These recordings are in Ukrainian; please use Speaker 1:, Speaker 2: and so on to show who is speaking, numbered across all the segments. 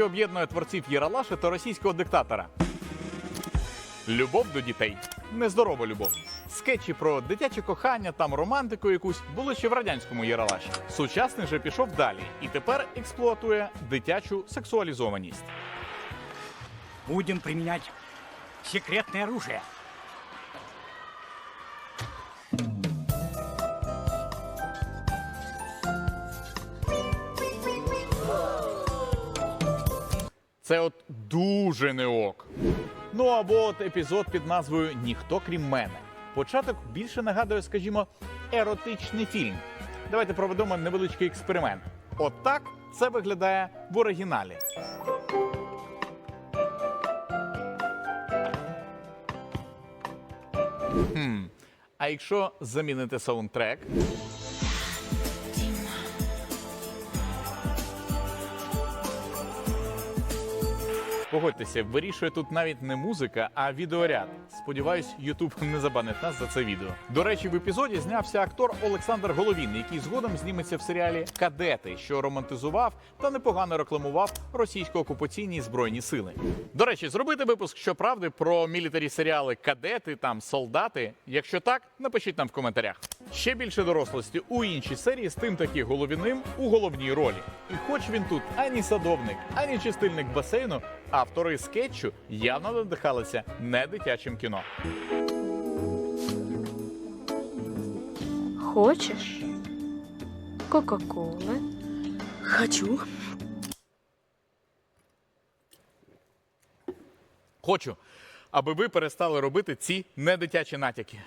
Speaker 1: що об'єднує творців Єралаша та російського диктатора? Любов до дітей. Нездорова любов. Скетчі про дитяче кохання, там романтику якусь були ще в радянському Єралаші. Сучасний же пішов далі і тепер експлуатує дитячу сексуалізованість.
Speaker 2: Будем применять секретное оружие.
Speaker 1: Це от дуже не ок. Ну або от епізод під назвою Ніхто крім мене. Початок більше нагадує, скажімо, еротичний фільм. Давайте проведемо невеличкий експеримент. От це виглядає в оригіналі. Хм. А якщо замінити саундтрек? Погодьтеся, вирішує тут навіть не музика, а відеоряд. Сподіваюсь, Ютуб не забанить нас за це відео. До речі, в епізоді знявся актор Олександр Головін, який згодом зніметься в серіалі Кадети, що романтизував та непогано рекламував російсько-окупаційні збройні сили. До речі, зробити випуск щоправди про мілітарі серіали Кадети там солдати. Якщо так, напишіть нам в коментарях. Ще більше дорослості у іншій серії з тим таки головіним у головній ролі. І хоч він тут ані садовник, ані чистильник басейну, автори скетчу явно надихалися не дитячим кіно.
Speaker 3: Хочеш? Кока-коли?
Speaker 4: Хочу.
Speaker 1: Хочу, аби ви перестали робити ці недитячі натяки.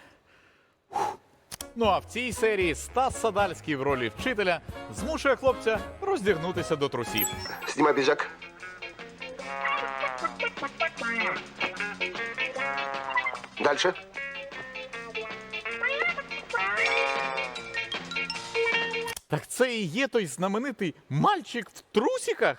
Speaker 1: Ну а в цій серії Стас Садальський в ролі вчителя змушує хлопця роздягнутися до трусів.
Speaker 5: Снимай пиджак. Дальше.
Speaker 1: Так це і є той знаменитий мальчик в трусіках.